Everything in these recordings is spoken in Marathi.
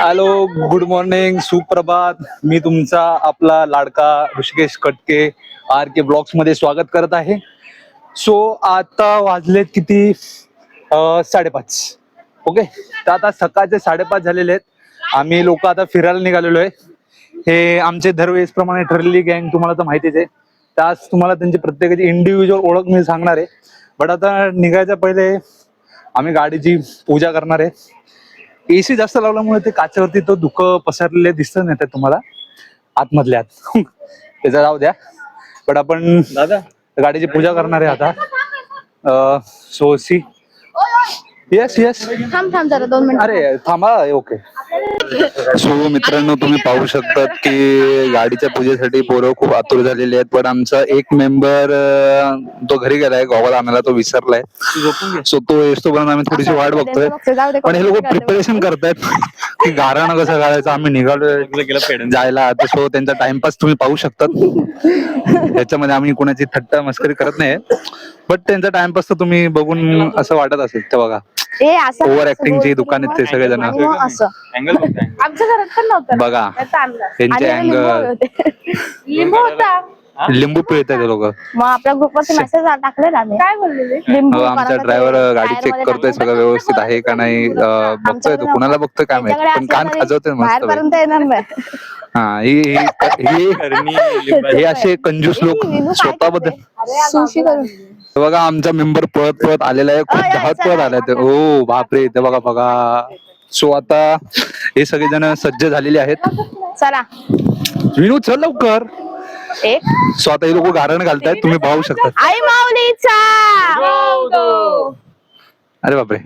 हॅलो गुड मॉर्निंग सुप्रभात. मी तुमचा आपला लाडका ऋषिकेश कटके आर के ब्लॉग्समध्ये स्वागत करत आहे. सो आता वाजलेत किती? साडेपाच. ओके तर आता सकाळचे साडेपाच झालेले आहेत. आम्ही लोक आता फिरायला निघालेलो आहे. हे आमचे दरवेळेस प्रमाणे ठरलेली गँग तुम्हाला तर माहितीच आहे. त्याच तुम्हाला त्यांची प्रत्येकाची इंडिव्हिज्युअल ओळख मी सांगणार आहे. बट आता निघायच्या पहिले आम्ही गाडीची पूजा करणार आहे. एसी जास्त लावल्यामुळे ते काचेवरती तो धुक पसरलेले दिसत नाही तुम्हाला आतमधल्या आत. त्याचा जाऊ द्या. पण आपण दादा. गाडीची पूजा करणार आहे आता. सो सी येस येस थांब थांब जरा दोन मिनिट. अरे थांबा ओके. सो मित्रांनो तुम्ही पाहू शकतात की गाडीच्या पूजेसाठी पोरं खूप आतुर झालेले आहेत पण आमचा एक मेंबर तो घरी गेलाय गॉगल आणायला तो विसरलाय. सो तो येतोपर्यंत आम्ही थोडीशी वाट बघतोय. पण हे लोक प्रिपरेशन करतायत. की गाराणं कसं घालायचं आम्ही निघालोय जायला. सो त्यांचा टाइमपास तुम्ही पाहू शकतात. त्याच्यामध्ये आम्ही कोणाची थट्टा मस्करी करत नाही बट त्यांचा टाइमपास तर तुम्ही बघून असं वाटत असेल ते बघा. ए असं ओव्हर ऍक्टिंगची दुकान आहेत ते मग असं. आमच्या घरात पण नव्हतं बघा त्याचा. त्यांचे आणि लिंबू अँगल होते. लिंबू होता. लिंबू पिळतात ते लोक. मग आपल्या ग्रुपवरती मेसेज टाकलेला आम्ही. काय बोललेले लिंबू आमचा ड्रायव्हर गाडी चेक करतोय सगळं व्यवस्थित आहे का नाही? अं, बघतोय तो. कुणाला बघतोय काय माहीत पण कान खाजवतोय तरी मस्त बाहेरपर्यंत येणार नाही. हा ही ही- ही हे असे कंजूस लोक स्वतःबद्दल? सुशी करून बघा आमचा मेंबर पळत पळत आलेला आहे. खूप धावत पळत आलाय ते ओ बापरे ते बघा बघा. सो आता हे सगळेजण सज्ज झालेले आहेत. चला. विनू चल लवकर. एक. सो आता हे लोक गारण घालतायत तुम्ही पाहू शकता. आई माऊलीचा. अरे बापरे.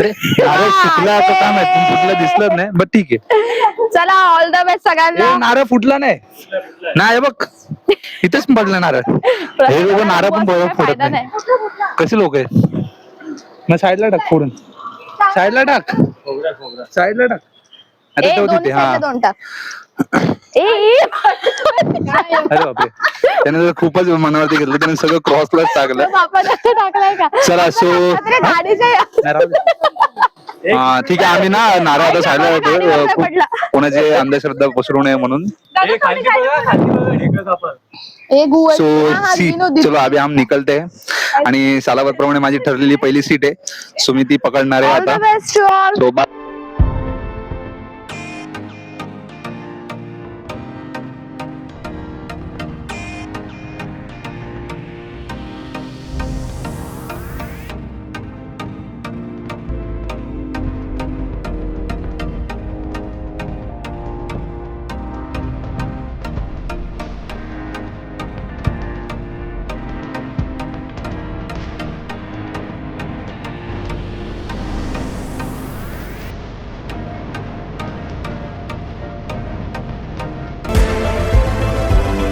अरे नारळ फुटला आता काय माहिती पण फुटला दिसलं नाही बट ठीक आहे. चला ऑल द बेस्ट ए, सगळ्यांना नारळ फुटला नाही. नाही हे बघ. इथेच पडला नारळ हे लोक नारळ पण बरोबर फोडत फायदा नाही. कसे लोक आहेत? मग साईडला टाक फोडून. साईडला टाक. साईडला टाक. ए, ठेव दोन्ही तिथे हा. साईडला दोन टाक. ए, ए. अरे बापरे. त्याने जर खूपच मनावरती घेतलं. त्याने सगळं क्रॉसलाच टाकलं. टाकलाय का? चला सो अरे गाडीच्या नाही, राहू दे. हा ठीक आहे आम्ही ना नारळ आता साईडला खूप पडला. कोणाचे अंधश्रद्धा पसरू नये म्हणून. ए गुगल सो हा, सी विनोदी. चलो अभी हम निकलते. हैं आणि सालाबाद प्रमाणे माझी ठरलेली पहिली सीट आहे. सो मी ती पकडणार आहे ऑल द आता बेस्ट टू ऑल सो बा-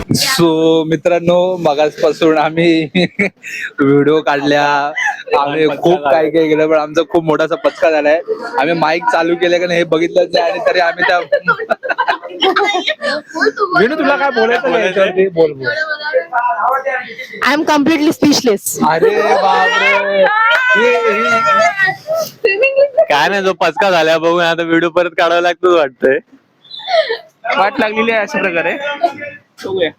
सो मित्रांनो मगासपासून आम्ही व्हिडिओ काढल्या. आम्ही खूप काय काय केलं पण आमचा खूप मोठासा पचका झालाय. आम्ही माईक चालू केले का नाही हे बघितलंच नाही आणि तरी आम्ही त्या विनू तुला काय बोलायचं याच्यावरती? बोल बोल. आय एम कम्प्लिटली स्पीचलेस अरे बापरे. हे- हे- काय नाही जो पचका झाला बघून आता व्हिडिओ परत काढावा लागतो वाटतंय. वाट लागलेली आहे अशा प्रकारे. बघूया.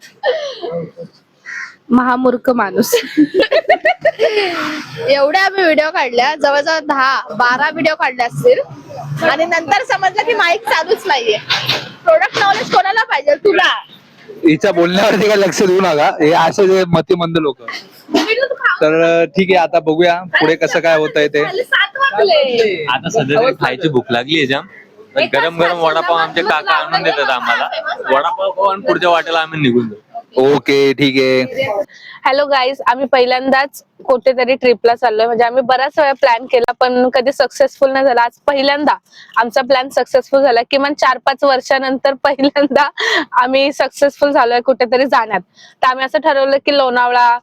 महामूर्ख माणूस. एवढ्या आम्ही व्हिडिओ काढल्या जवळजवळ दहा बारा व्हिडिओ काढले असतील. आणि नंतर समजलं की माईक चालूच नाहीये. प्रोडक्ट नॉलेज कोणाला पाहिजे? तुला. हिच्या बोलण्यावरती काय लक्ष देऊ नका. हे असे जे मतिमंद लोक. तर ठीक आहे आता बघूया पुढे कसं काय होत आहे ते आता सध्या खायची भूक लागली आहे जाम. गरम गरम वडापाव आमचे काका आणून देतात आम्हाला. वडापाव खाऊ आणि पुढच्या वाटेला आम्ही निघून जाऊ. ओके ठीक आहे. हॅलो गाईज आम्ही पहिल्यांदाच कुठेतरी ट्रिपला चाललोय. म्हणजे आम्ही बराच वेळा प्लॅन केला पण कधी सक्सेसफुल नाही झाला. आज पहिल्यांदा आमचा प्लॅन सक्सेसफुल झाला. किमान चार पाच वर्षानंतर पहिल्यांदा आम्ही सक्सेसफुल झालोय कुठेतरी जाण्यात. तर आम्ही असं ठरवलं की लोणावळा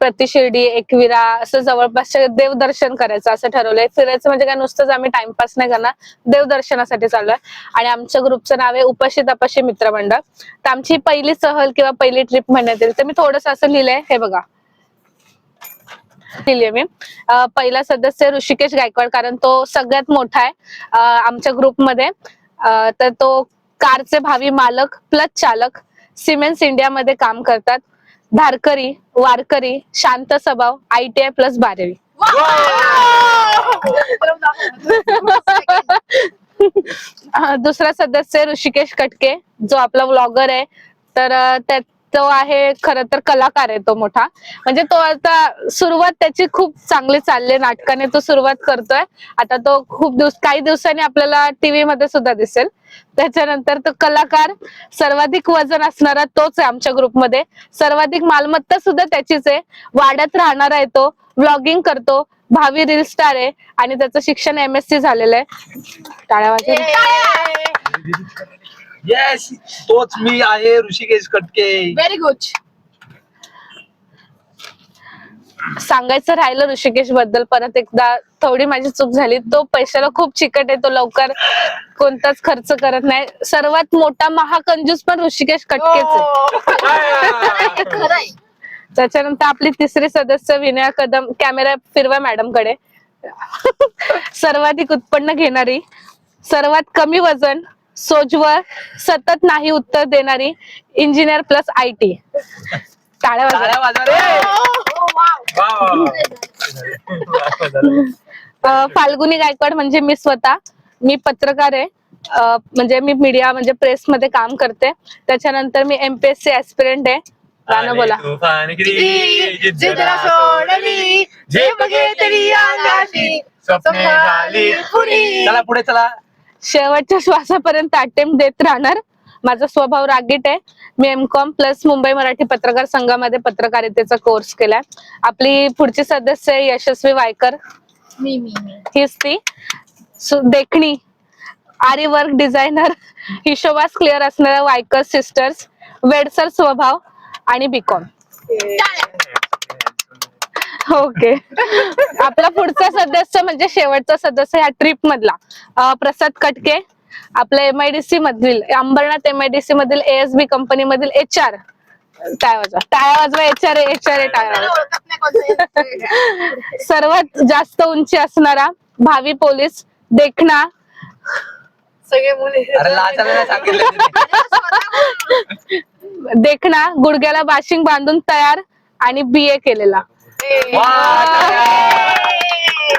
प्रतिशिर्डी एकविरा असं जवळपासचे देवदर्शन करायचं असं ठरवलंय. फिरायचं म्हणजे काय नुसतंच आम्ही टाइमपास नाही करणार. देवदर्शनासाठी चाललोय. आणि आमच्या ग्रुपचं नाव आहे उपाशी तपाशी मित्रमंडळ तर आमची पहिली सहल किंवा पहिली ट्रिप म्हणण्यात येईल. तर मी थोडस असं लिहिलंय. हे बघा. दिली मी. पहिला सदस्य ऋषिकेश गायकवाड कारण तो सगळ्यात मोठा आहे आमच्या ग्रुपमध्ये. तर तो कारचे भावी मालक प्लस चालक सिमेंट्स इंडियामध्ये काम करतात. धारकरी वारकरी शांत स्वभाव आय टी आय प्लस बारावी. दुसरा सदस्य ऋषिकेश कटके जो आपला व्लॉगर आहे. तर त्यात त्या तो आहे खर तर कलाकार आहे तो मोठा. म्हणजे तो आता सुरुवात त्याची खूप चांगली चालली नाटकाने तो सुरुवात करतोय. आता तो खूप दिवस काही दिवसांनी आपल्याला टीव्ही मध्ये सुद्धा दिसेल. त्याच्यानंतर तो कलाकार सर्वाधिक वजन असणारा तोच आहे आमच्या ग्रुपमध्ये सर्वाधिक मालमत्ता सुद्धा त्याचीच आहे. वाढत राहणारा आहे तो. व्लॉगिंग करतो. भावी रील स्टार आहे. आणि त्याचं शिक्षण एम एस सी झालेलं आहे. टाळ्या येस तोच मी आहे ऋषिकेश कटके. व्हेरी गुड सांगायचं राहिलं ऋषिकेशबद्दल परत एकदा थोडी माझी चूक झाली तो पैशाला खूप चिकट आहे तो लवकर कोणताच खर्च करत नाही. सर्वात मोठा महाकंजूस पण ऋषिकेश कटकेच आहे. त्याच्यानंतर आपली तिसरी सदस्य विनया कदम कॅमेरा फिरवा मॅडमकडे सर्वाधिक उत्पन्न घेणारी सर्वात कमी वजन सोजवर सतत नाही उत्तर देणारी इंजिनियर प्लस आय टी टाळ्या वाजवा. अं, फाल्गुनी गायकवाड म्हणजे मी स्वतः. मी पत्रकार आहे. अं, म्हणजे मी मीडिया म्हणजे प्रेस मध्ये काम करते. त्याच्यानंतर मी एमपीएससी ऍस्पिरंट आहे. गाणं बोला. पुढे चला. शेवटच्या श्वासापर्यंत अटेम्प्ट देत राहणार. माझा स्वभाव रागीट आहे. मी M com plus Mumbai Marathi पत्रकार संघामध्ये पत्रकारितेचा कोर्स केलाय. आपली पुढची सदस्य आहे यशस्वी वायकर. मी मी हीच ती सु- देखणी. आरी वर्क डिझायनर हिशोबास क्लिअर असणाऱ्या वायकर सिस्टर्स वेडसर स्वभाव आणि बीकॉम ओके आपला पुढचा सदस्य म्हणजे शेवटचा सदस्य ह्या ट्रिप मधला प्रसाद कटके आपल्या एमआयडीसी मधील अंबरनाथ एमआयडीसी मधील एएसबी कंपनी मधील एच आर टाळ्या वाजवा टाळ्या वाजवा एच आर एच आर टाळ्या नाही कोणतं. सर्वात जास्त उंची असणारा भावी पोलीस देखणा सगळे मुली. देखणा गुडघ्याला बाशिंग बांधून तयार आणि बी ए केलेला टाळ्या.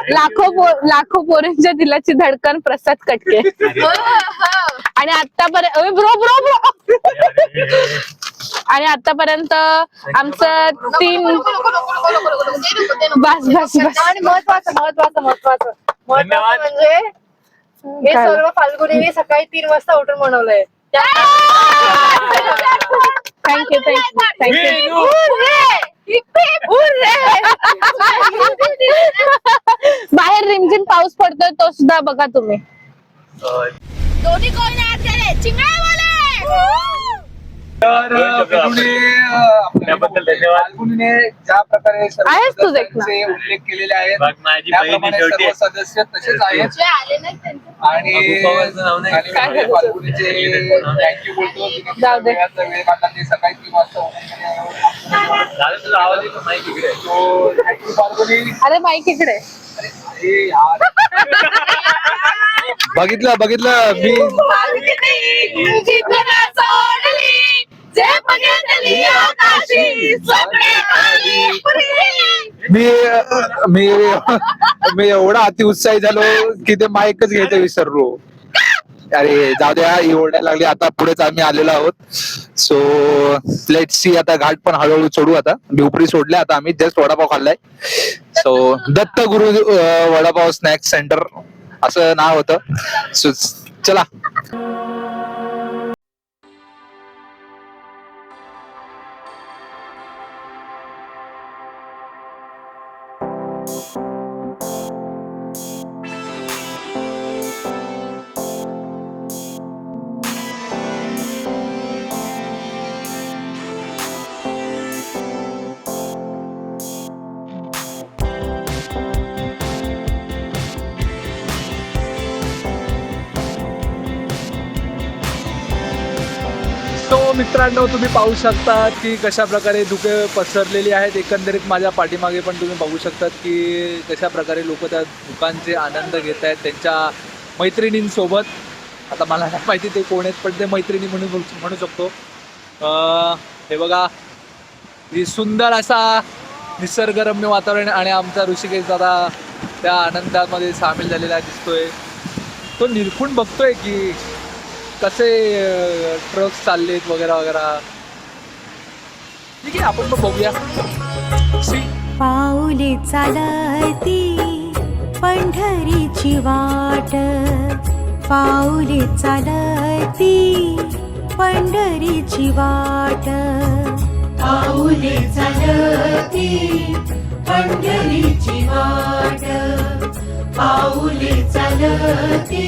लाखो पो- लाखो पोरींच्या दिलाची धडकन प्रसाद कटके आणि आतापर्यंत ब्रो ब्रो ब्रो आणि आतापर्यंत आमचं तीन बस बस बस आणि महत्वाचं महत्वाचं महत्वाचं महत्वाचं. म्हणजे हे? सर्व फाल्गुनीने सकाळी तीन वाजता उठून बनवलंय थँक्यू थँक्यू थँक्यू बाहेर रिमझिम पाऊस पडतोय तो सुद्धा बघा तुम्ही. दोन्ही कोण चिंगळावाले तर त्याबद्दल धन्यवाद. फाल्गुनीने ज्या प्रकारे सर्व आहेस तू. सदस्यांचे उल्लेख केलेले आहेत बघ, माझी बहीण त्याप्रमाणे शेवटी सर्व सदस्य तसेच आहेत. जे आले नाही त्यांचे. आणि अबू पवारचं नाव नाही. आणि काय फाल्गुनीचे थँक्यू बोलतो. तिने जाऊ दे. वेळाचा वेळ काढला ते सकाळी तीन वाजता उठून दादा तुझा आवाज येतो माहिती इकडे. Thank you Falguni. अरे माईक इकडे. अरे यार. बघितलं बघितलं मी मी मी मी एवढा अति उत्साही झालो की ते माईकच घ्यायचं विसरलो. अरे जाऊ द्या ही ओरडायला लागली. आता पुढेच आम्ही आलेलो आहोत. सो लेट सी आता घाट पण हळूहळू सोडू आता. ढोपरी सोडल्या आता आम्ही. जस्ट वडापाव खाल्लाय. So Datta Guru vada pav snacks centre असं नाव होतं. सो चला. You. मित्रांनो तुम्ही पाहू शकता की कशा प्रकारे धुके पसरलेली आहेत. एकंदरीत माझ्या पाठीमागे पण तुम्ही बघू शकतात की कशा प्रकारे लोक त्या दुखांचे आनंद घेत आहेत त्यांच्या मैत्रिणींसोबत. आता मला नाही माहिती ते कोण आहेत पण ते मैत्रिणी म्हणून म्हणू शकतो. हे बघा ही सुंदर असा निसर्गरम्य वातावरण आणि आमचा ऋषिकेश दादा त्या आनंदामध्ये सामील झालेला दिसतोय. तो निरखून बघतोय की कसे ट्रक्स चाललेत वगैरे वगैरे? ठीक आहे आपण पण बघूया. पाऊले चालती पंढरीची वाट. पाऊले चालती पंढरीची वाट. पाऊले चालती पंढरीची वाट. पाऊले चालती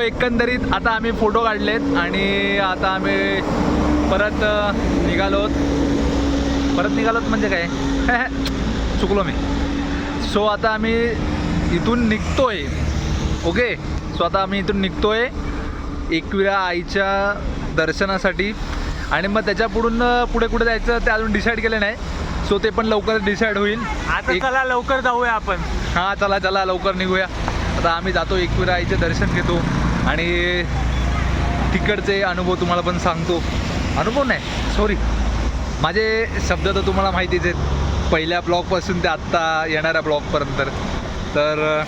एकंदरीत आता आम्ही फोटो काढलेत आणि आता आम्ही परत अ, निघालोत. परत निघालोत म्हणजे काय? चुकलो मी. सो आता आम्ही इथून निघतोय. ओके सो आता आम्ही इथून निघतोय एकविरा आईच्या दर्शनासाठी. आणि मग त्याच्या पुढून पुढे कुठे जायचं ते अजून डिसाईड केलं नाही. सो ते पण लवकर डिसाईड होईल. आता एक- चला लवकर जाऊया आपण. हां चला चला लवकर निघूया. आता आम्ही जातो एकविरा आईचे दर्शन घेतो. आणि तिकडचे अनुभव तुम्हाला पण सांगतो. अनुभव नाही सॉरी माझे शब्द तर तुम्हाला माहितीच आहेत. पहिल्या ब्लॉगपासून ते आत्ता येणाऱ्या ब्लॉगपर्यंत. तर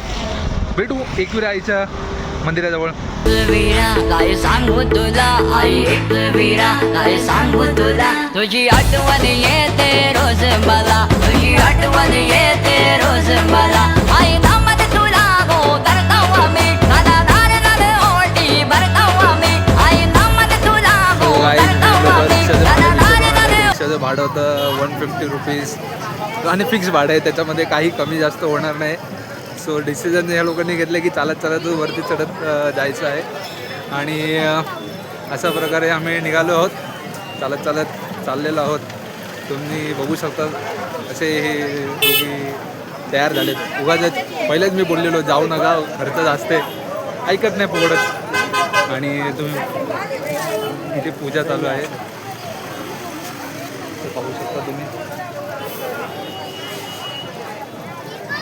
भेटू एकविरा आईच्या मंदिराजवळ. सांगू तुला आई? काय सांगू तुला? तुझी आठवण येते रोज मला. तुझी आठवण येते रोज मला. भाडं होतं वन फिफ्टी रुपीज आणि फिक्स भाडं आहे त्याच्यामध्ये काही कमी जास्त होणार नाही. सो डिसिजन या लोकांनी घेतलं की चालत चालत वरती चढत जायचं आहे. आणि अशा प्रकारे आम्ही निघालो आहोत. चालत चालत चाललेलो आहोत. तुम्ही बघू शकता असे हे दोघी तयार झालेत. उगाच पहिलेच मी बोललेलो जाऊ नका खर्च जास्त ऐकत नाही पोगडत आणि तुम्ही इथे पूजा चालू आहे. ते पाहू शकता तुम्ही.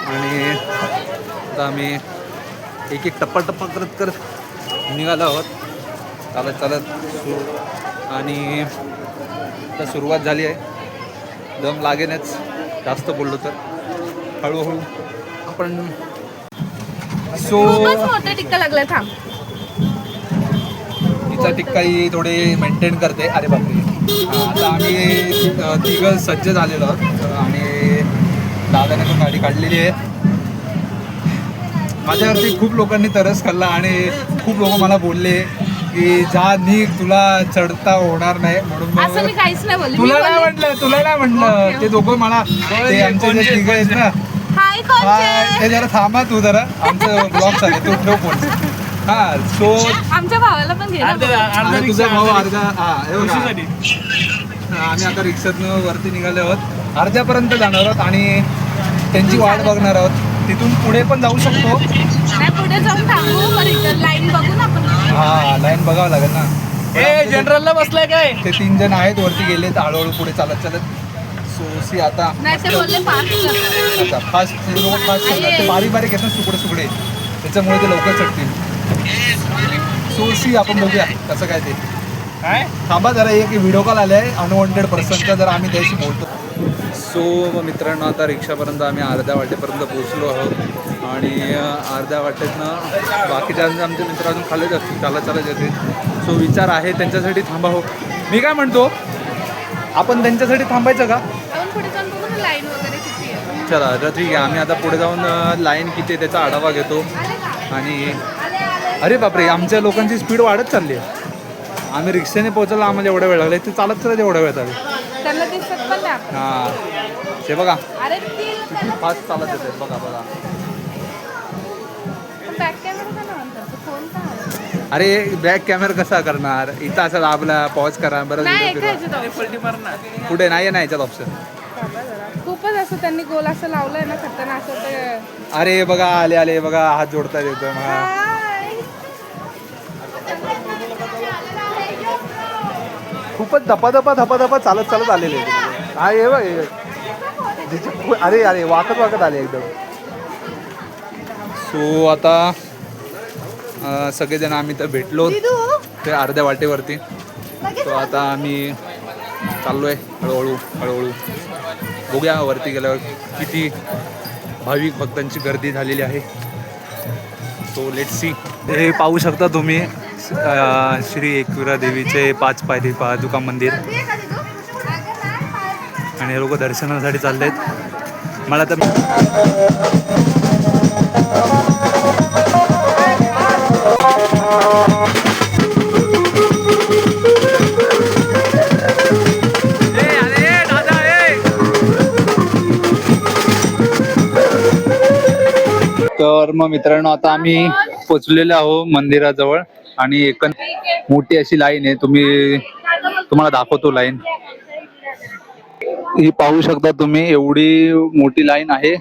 आणि आता आम्ही एक एक टप्पा टप्पा करत करत निघालो आहोत. चालत चालत सु- आणि आता सुरुवात झाली आहे. दम लागेनच. जास्त बोललो तर. हळूहळू आपण सो टिक्का लागला थांब. तिचा टिक्काही थोडे मेंटेन करते. अरे बापरे. हा, आता आम्ही तिघं सज्ज झालेलो आहोत. आणि दादाने पण गाडी काढलेली आहे. माझ्यावरती खूप लोकांनी तरस खाल्ला आणि खूप लोक मला बोलले की जा निघ तुला चढता होणार नाही. म्हणून मग- असं मी काहीच नाही बोलली. तुला नाही म्हटलं तुला नाही म्हटलं. ते दोघं मला ते आमचे जे तिघं आहेत ना. हाय हा, ते जरा थांबा तू जरा. आमचं ब्लॉग झाले तू ठेव फोन. हा सो आमच्या भावाला पण घे ना. आणि तुझा भाऊ अर्धा हा हे बघा. हा, आम्ही आता रिक्षातनं वरती निघाले आहोत. अर्ध्यापर्यंत जाणार आहोत आणि त्यांची वाट बघणार आहोत. तिथून पुढे पण जाऊ शकतो. नाही पुढे जाऊन थांबू मग लाईन बघू ना आपण. हा लाईन बघावं लागेल ना. पण आमचे जे- जनरलला बसलाय काय? ते तीन जण आहेत वरती गेले तर हळूहळू पुढे चालत चालत. सोसी आता नाही ते बोलले फास्ट ते लोक फास्ट चालतात. ते बारीक बारीक आहेत ना सुकडे सुकडे. त्याच्यामुळे ते लवकर चढतील. सोसी आपण बघूया कसं काय ते. काय? थांबा जरा एक व्हिडिओ कॉल आले आहे अनवॉन्टेड पर्सनचा जर आम्ही त्याशी बोलतो. सो मित्रांनो आता रिक्षापर्यंत आम्ही अर्ध्या वाटेपर्यंत पोहोचलो आहोत. आणि अर्ध्या वाटेतनं बाकीच्या आमचे मित्र अजून खाल्लेच असतील चालत चालत येते सो विचार आहे त्यांच्यासाठी थांबा हो. मी काय म्हणतो? आपण त्यांच्यासाठी थांबायचं का? चला तर ठीक आहे. आम्ही आता पुढे जाऊन लाईन किती आहे त्याचा आढावा घेतो. आणि अरे बापरे आमच्या लोकांची स्पीड वाढत चालली आहे. आम्ही रिक्षाने पोहोचायला आम्हाला एवढा वेळ लागला. ते चालत चालत एवढा वेळ चालेल त्यांना दिसत पण नाही हा. ते बघा. अरे ती फास्ट चालत येते. बघा बघा. बॅक कॅमेरा का म्हणतात फोन का? अरे बॅक कॅमेरा कसा करणार? इथं असं दाबला पॉज करा. बरं नाही video कुठे? नाही ना याच्यात ऑप्शन जरा. खूपच असं त्यांनी गोल असं लावलंय ना खतरनाक असं ते. अरे बघा आले आले बघा हात एकदम. हा खूपच धपा धपा धपा धपा चालत चालत आलेले आहेत. हा हे हे. खू- अरे अरे वाकत वाकत आले एकदम. सो आता सगळेजण आम्ही तर भेटलो. ते अर्ध्या वाटेवरती. सो आता आम्ही चाललोय हळूहळू हळूहळू. बघूया वरती गेल्यावर किती भाविक भक्तांची गर्दी झालेली आहे. सो लेट सी हे पाहू शकता तुम्ही श्री एकविरा देवीचे पाच पायरी पादुका मंदिर. आणि लोक दर्शनासाठी चालले आहेत मला तर तर मग मित्रांनो आता आम्ही पोचलेलो आहो मंदिराजवळ. आणि एक मोठी अशी लाईन आहे. तुम्ही तुम्हाला दाखवतो लाईन. ही पाहू शकता तुम्ही एवढी मोठी लाईन आहे.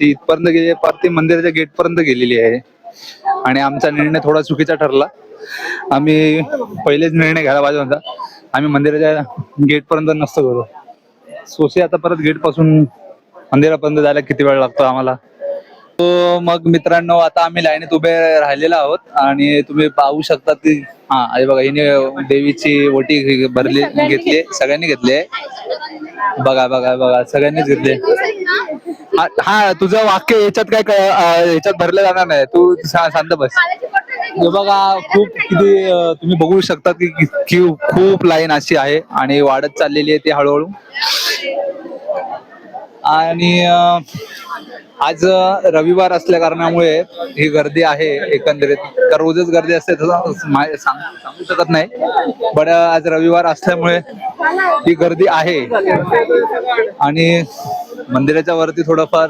ती इथपर्यंत गेली ती मंदिराच्या गेट पर्यंत गेलेली आहे. आणि आमचा निर्णय थोडा चुकीचा ठरला. आम्ही पहिलेच निर्णय घ्यायला पाहिजे होता. आम्ही मंदिराच्या गेट पर्यंत नसतो करू सोसे आता परत गेटपासून मंदिरापर्यंत जायला किती वेळ लागतो आम्हाला? तो मग मित्रांनो आता आम्ही लाईनीत उभे राहिलेलो आहोत आणि तुम्ही पाहू शकता ती हा हे बघा हिने देवीची ओटी भरली घेतली सगळ्यांनी घेतली आहे. बघा बघा बघा सगळ्यांनीच घेतली हा- तुझं वाक्य याच्यात काय याच्यात भरलं जाणार नाही. तू शांत बस. हे बघा खूप किती तुम्ही बघू शकता की खूप लाईन अशी आहे आणि वाढत चाललेली आहे ती हळूहळू. आणि आज रविवार असल्या कारणामुळे ही गर्दी आहे एकंदरीत. तर रोजच गर्दी असते तसं सांग- सांगू शकत नाही. पण आज रविवार असल्यामुळे ही गर्दी आहे. आणि मंदिराच्या वरती थोडंफार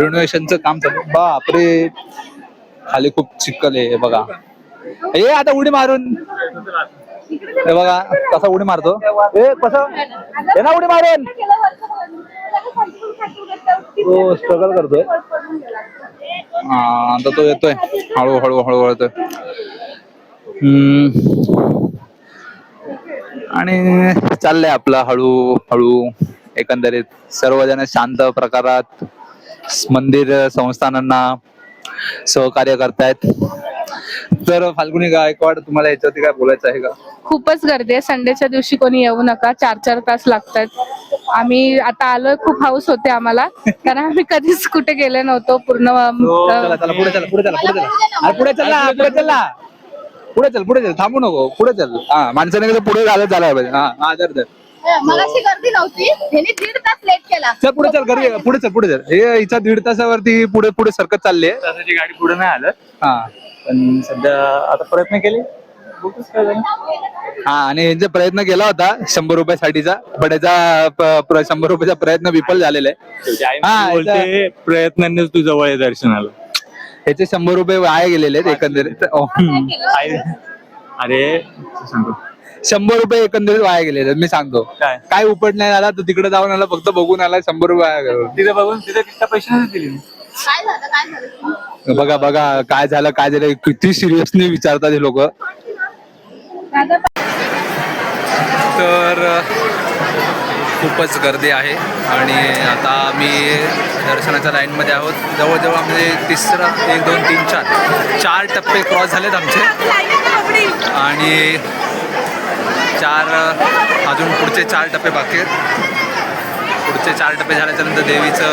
रिनोव्हेशनचं काम चालू बापरे! खाली खूप चिखल आहे बघा. हे आता उडी मारून. हे बघा कसा उडी मारतो? ए कसं? हे ना उडी मारून. तो स्ट्रगल करतोय. हा आता तो येतोय. हळू हळू हळू येतोय हम्म. आणि चाललंय आपलं हळू हळू एकंदरीत. सर्वजण शांत प्रकारात. मंदिर संस्थानांना सहकार्य करतायत. तर फाल्गुनी गायकवाड तुम्हाला याच्यावरती काय बोलायचं आहे का? खूपच गर्दी आहे. संडेच्या दिवशी कोणी येऊ नका. चार चार तास लागतात. आम्ही आता आलोय खूप हाऊस होते आम्हाला. कारण आम्ही कधीच कुठे गेले नव्हतो. पूर्ण चला चला पुढे चला पुढे चला पुढे चला. अरे पुढे चल ना पुढे चल ना. पुढे चल पुढे चल थांबू नको. पुढे चल. हा माणसाने कसं पुढे झालं झालं पाहिजे. हा हा धर मगाशी गर्दी नव्हती. दीड तास लेट केला. चल पुढे चल घरी पुढे चल पुढे चल. हे हिचा दीड तासावरती पुढे पुढे सरकत चालली तासाची गाडी पुढे नाही आलं. हा. पण सध्या आता प्रयत्न केले. बघूच काय झालं. हा आणि यांचा प्रयत्न केला होता शंभर रुपयासाठीचा पण याचा प- प्र- शंभर रुपयाचा प्रयत्न विफल झालेला आहे. शेवटी आई हा, बोलते प्रयत्नांनीच तू जवळ आहे दर्शनाला. याचे शंभर रुपये वाया गेलेले आहेत एकंदरीत. ओ, हम्म. आई अरे सांगतो शंभर रुपये एकंदरीत वाया गेलेले आहेत, मी सांगतो. काय? काय उपट नाही आला तर तिकडे जाऊन आला फक्त बघून आला शंभर रुपये वाया गेले. तिथे बघून तिथे तिथं पैसे नाही दिले काय झालं काय झालं? बघा बघा काय झालं काय झालं किती सिरियसली विचारतात हे लोक. तर खूपच गर्दी आहे आणि आता मी दर्शनाच्या लाईनमध्ये आहोत. जवळजवळ म्हणजे तिसरा एक दोन तीन चार चार टप्पे क्रॉस झालेत आमचे. आणि चार अजून पुढचे चार टप्पे बाकी आहेत. पुढचे चार टप्पे झाल्याच्यानंतर देवीचं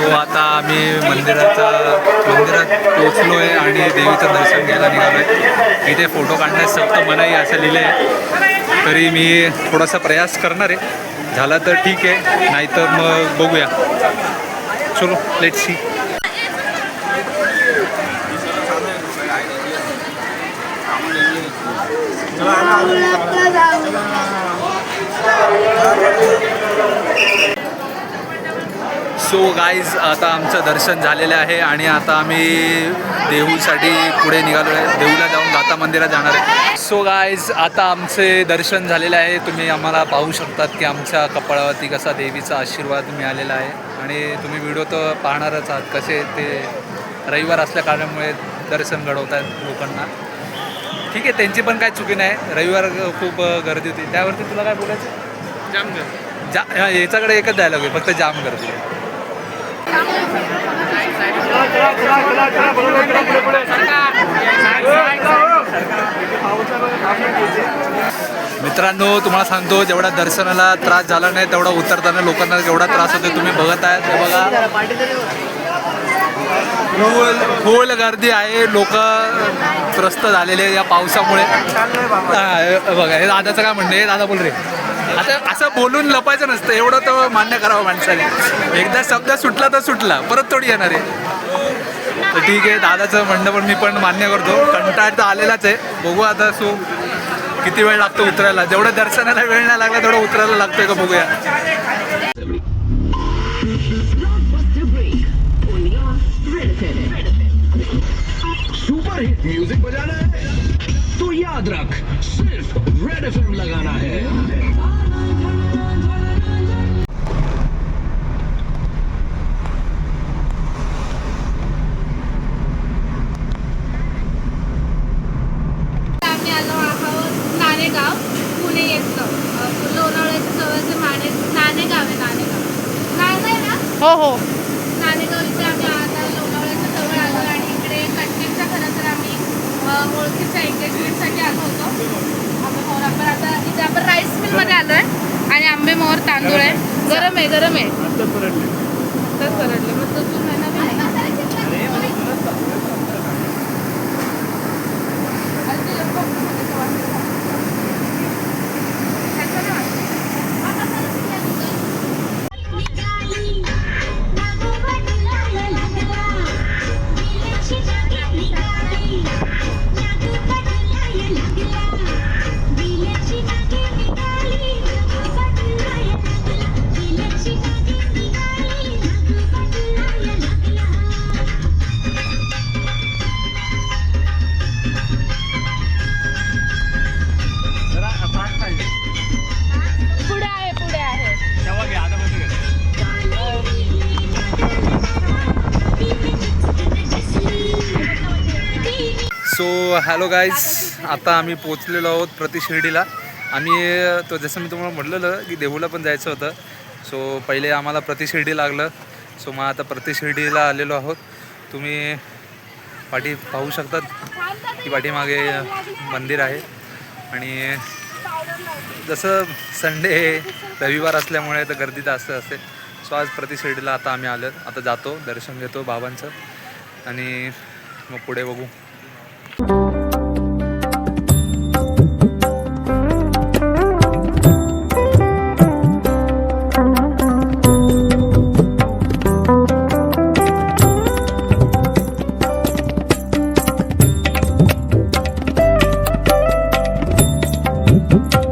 सो आता आम्ही मंदिराचा मंदिरात पोचलो आहे आणि देवीचं दर्शन घ्यायला निघालो आहे इथे फोटो काढण्यास सक्त मनाई असं लिहिलं आहे तरी मी थोडासा प्रयास करणार आहे. झाला तर ठीक आहे नाहीतर मग बघूया. चलो लेट सी सो गाईज आता आमचं दर्शन झालेलं आहे आणि आता आम्ही देहूसाठी पुढे निघालो आहे देहूला जाऊन दाता मंदिरात जाणार आहे. सो गाईज आता आमचे दर्शन झालेले आहे. तुम्ही आम्हाला पाहू शकतात की आमच्या कपाळावरती कसा देवीचा आशीर्वाद मिळालेला आहे. आणि तुम्ही व्हिडिओ तर पाहणारच आहात. कसे ते रविवार असल्या कारणामुळे दर्शन घडवत आहेत लोकांना. ठीक आहे त्यांची पण काय चुकी नाही. रविवार खूप गर्दी होती. त्यावरती तुला काय बोलायचं? जाम गर्दी जा हा, याच्याकडे एकच डायलॉग आहे. फक्त जाम गर्दी आहे. मित्रांनो तुम्हाला सांगतो जेवढा दर्शनाला त्रास झाला नाही तेवढा उतरताना लोकांना जेवढा त्रास होतो तुम्ही बघत आहात. ते बघा. फुल फुल गर्दी आहे. लोक त्रस्त झालेले या पावसामुळे. बघा हे दादाचं काय म्हणणं आहे? दादा बोल रे. आता असं बोलून लपायचं नसतं. एवढं तर मान्य करावं माणसाने एकदा शब्द सुटला तर सुटला. परत थोडी येणार आहे. तर ठीक आहे दादाचं म्हणणं पण मी पण मान्य करतो. कंटाळ तर आलेलाच आहे. बघू आता सो किती वेळ लागतो उतरायला. जेवढं दर्शनाला वेळ नाही लागला तेवढं उतरायला लागतोय का बघूया. सुपर हिट म्यूजिक बजाना है। तो याद रख सिर्फ रेड एफ लगाना है। आहोत नाणेगाव पुणे येतं. लोणावळ्याच्या जवळचे माने नाणेगाव आहे नाणेगाव. नाणे ना? हो हो. नाणेगाव इथे आम्ही आता लोणावळ्याच्या जवळ आलो आणि इकडे कंटेनच्या खरं तर आम्ही ओळखीच्या एंगेजमेंटसाठी आलो होतो. आंबे मोहर आपण आता इथे आपण राईस मिलमध्ये आलो आहे आणि आंबे मोहर तांदूळ आहे. गरम आहे गरम आहे. आत्ताच परडले मग तो सो हॅलो गाईज आता आम्ही पोचलेलो आहोत प्रतिशिर्डीला आम्ही तो जसं मी तुम्हाला म्हटलेलं की देहूला पण जायचं होतं. सो पहिले आम्हाला प्रतिशिर्डी लागलं. सो मग आता प्रतिशिर्डीला आलेलो आहोत. तुम्ही पाठी पाहू शकतात की पाठीमागे मंदिर आहे. आणि जसं संडे रविवार असल्यामुळे तर गर्दी जास्त असते. सो आज प्रतिशिर्डीला आता आम्ही आलो. आता जातो दर्शन घेतो बाबांचं. आणि मग पुढे बघू. सो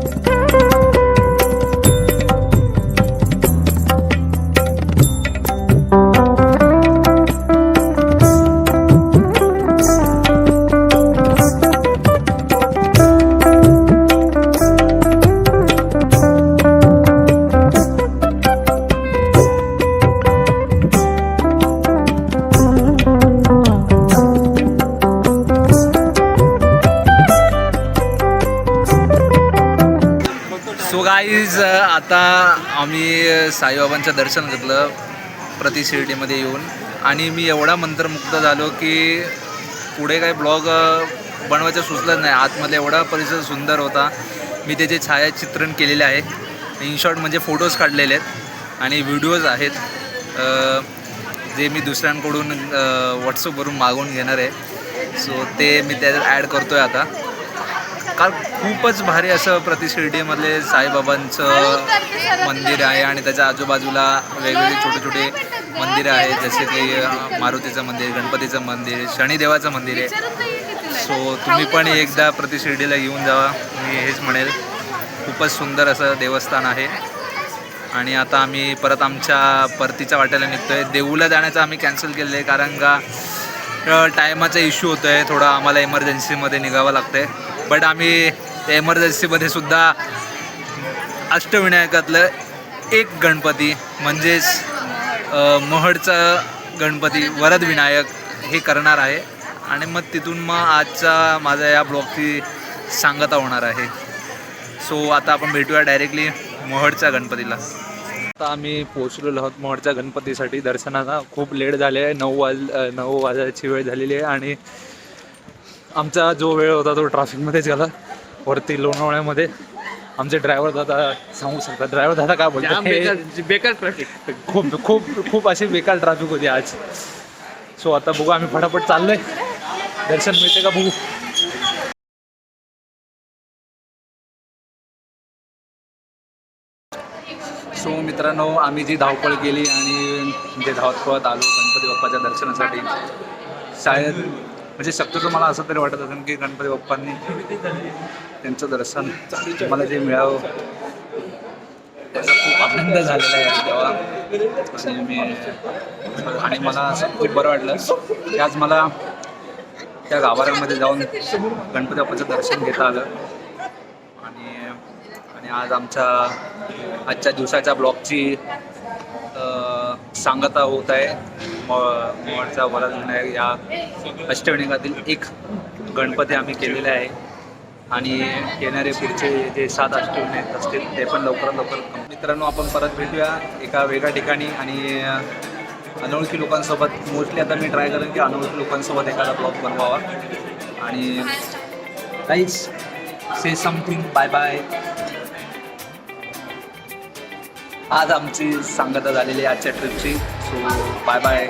साईबाबांचं दर्शन घेतलं प्रति शिर्डीमध्ये येऊन. आणि मी एवढा मंत्रमुग्ध झालो की पुढे काही ब्लॉग बनवायचं सुचलंच नाही. आतमध्ये एवढा परिसर सुंदर होता. मी त्याचे छायाचित्रण केलेले आहे. इन शॉर्ट म्हणजे फोटोज काढलेले आहेत. आणि व्हिडिओज आहेत. जे मी दुसऱ्यांकडून व्हॉट्सअपवरून मागवून घेणार आहे. सो ते मी त्याच्यात ॲड करतो आहे आता. काल खूपच भारी असं प्रति शिर्डीमधले साईबाबांचं मंदिर आहे आणि त्याच्या आजूबाजूला वेगवेगळे छोटे छोटे मंदिरं आहेत जसे की मारुतीचं मंदिर गणपतीचं मंदिर शनिदेवाचं मंदिर आहे. सो तुम्ही पण एकदा प्रति शिर्डीला येऊन जावा मी हेच म्हणेल. खूपच सुंदर असं देवस्थान आहे. आणि आता आम्ही परत आमच्या परतीच्या वाट्याला निघतो आहे देऊला जाण्याचं आम्ही कॅन्सल केलेलं आहे कारण का टायमाचा इश्यू होतो आहे थोडा आम्हाला इमर्जन्सीमध्ये निघावं लागतं आहे बट आम्ही त्या एमर्जन्सीमध्ये सुद्धा अष्टविनायकातलं एक गणपती म्हणजेच महडचं महडचा गणपती वरद विनायक हे करणार आहे. आणि मग तिथून मग आजचा माझा या ब्लॉगची सांगता होणार आहे. सो आता आपण भेटूया डायरेक्टली महडच्या गणपतीला. आता आम्ही पोहोचलेलो आहोत महडच्या गणपतीसाठी. दर्शनाला खूप लेट झाले आहे. नऊ वाज नऊ वाजायची वेळ झालेली आहे. आणि आमचा जो वेळ होता तो ट्रॅफिकमध्येच गेला. वरती लोणावळ्यामध्ये आमचे ड्रायव्हर दादा सांगू शकतात. ड्रायव्हर दादा काय बोलतात बेकार ट्रॅफिक खूप खूप खूप अशी बेकार ट्रॅफिक होती आज. सो आता बघू आम्ही फटाफट चाललोय. दर्शन मिळते का बघू? सो मित्रांनो आम्ही जी धावपळ केली आणि जे धावत पळत आलो गणपती बाप्पाच्या दर्शनासाठी शाळेत म्हणजे शक्यतो मला असं तरी वाटत असेल की गणपती बाप्पांनी त्यांचं दर्शन मला जे मिळावं त्याचा खूप आनंद झालेला आहे तेव्हा. आणि मी आणि मला असं खूप बरं वाटलं की आज मला त्या गाभाऱ्यामध्ये जाऊन गणपती बाप्पाचं दर्शन घेता आलं. आणि आणि आज आमच्या आजच्या दिवसाच्या ब्लॉगची सांगता होत आहे. मोडचा वरद विनायक या अष्टविनायकातील एक गणपती आम्ही केलेले आहे. आणि येणारे पुढचे जे सात अष्टविनायक असतील ते पण लवकरात लवकर मित्रांनो आपण परत भेटूया एका वेगळ्या ठिकाणी. आणि अनोळखी लोकांसोबत मोस्टली आता मी ट्राय करेन की अनोळखी लोकांसोबत एखादा ब्लॉग बनवावा. आणि काहीच से समथिंग बाय बाय आज आमची सांगता झालेली आजच्या ट्रिपची सो बाय बाय